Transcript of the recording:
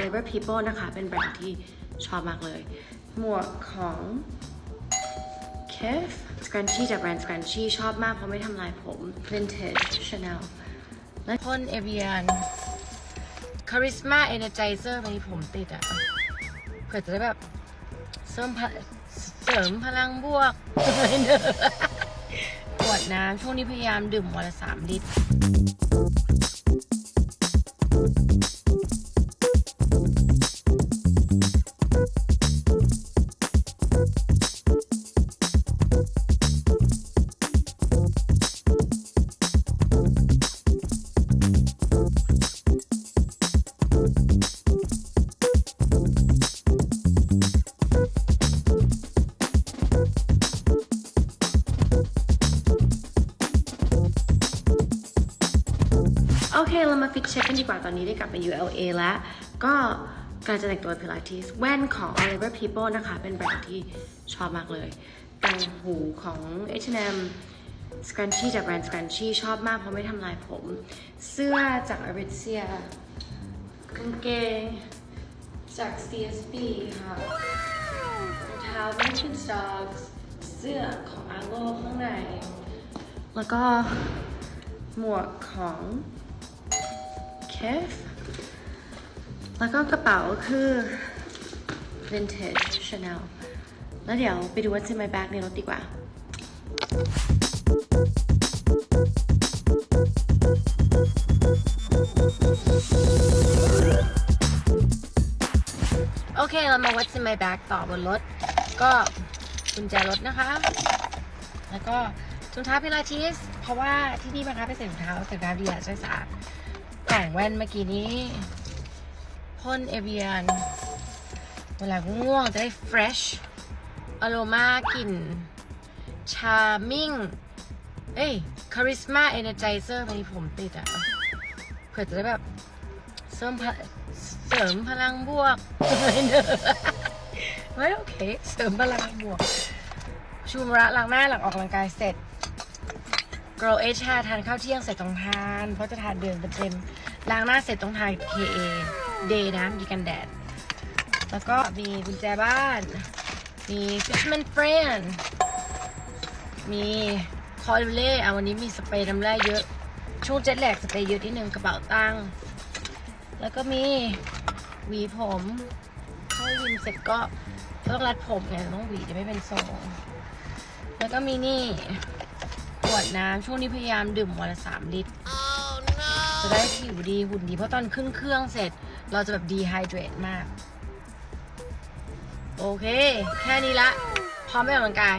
Oliver People นะคะ เป็นแบรนด์ที่ชอบมากเลย หมวกของ Kef Scrunchie จากแบรนด์ Scrunchie ชอบมากเพราะไม่ทำลายผม Vintage Chanel และพ่น Evian Charisma Energizer วันนี้ผมติดอะเผื่อจะได้แบบเสริมพะเสริมพลังบวกขวดน้ำช่วงนี้พยายามดื่มวันละสามลิตร โอเค เรามาฟิตเช็คกันดีกว่าตอนนี้ได้กลับมา ULA แล้ว ก็การจะแต่งตัวพิลาทิสแว่นของ Oliver People นะคะ เป็นแบรนด์ที่ชอบมากเลยต่างหูของ H&M Scrunchie จากแบรนด์ Scrunchie ชอบมากเพราะไม่ทำลายผม เสื้อจาก Aritzia กางเกงจาก CSB ค่ะรองเท้า Birkenstocks เสื้อของ Arlo ข้างใน แล้วก็หมวกของ Kef แล้วก็กระเป๋าคือ Vintage Chanel แล้วเดี๋ยวไปดู what's in my bag ในรถดีกว่า โอเค เรามา what's in my bag ต่อบนรถ ก็กุญแจรถนะคะ แล้วก็ถุงเท้าพิลาทิส เพราะว่าที่นี่บังคับให้ใส่ถุงเท้าใส่น้ำดีอะใช่สะอาด กล่องแว่นเมื่อกี้นี้พ่นเอเวียน เวลาง่วงจะได้ fresh อโรมากลิ่น charming เอ้ย charisma energizer วันนี้ผมติดอะเผื่อจะได้แบบเสริมพะเสริมพลังบวกไม่เนอะไม่โอเค เสริมพลังบวก ชูมระล้างหน้าหลังออกกำลังกายเสร็จ Grow H ทานข้าวเที่ยงเสร็จต้องทาน เพราะจะทานเดือนเต็มล้างหน้าเสร็จต้องทาน KA Day นะมีกันแดด แล้วก็มีกุญแจบ้าน มี Fisherman Friend มีคอร์เล่อะวันนี้มีสเปรย์น้ำแร่เยอะ ช่วงเจ็ตแลกสเปรย์เยอะนิดนึงกระเป๋าตังค์แล้วก็มีหวีผมเข้ายิมเสร็จก็ต้องรัดผมไงต้องหวีจะไม่เป็นทรงแล้วก็มีนี่ วดน้ำช่วงนี้พยายามดื่มวันละสามลิตร จะได้ผิวดีหุ่นดีเพราะตอนขึ้นเครื่องเสร็จ เราจะแบบดีไฮเดรตมาก โอเค แค่นี้ละ พร้อมไปออกกำลังกาย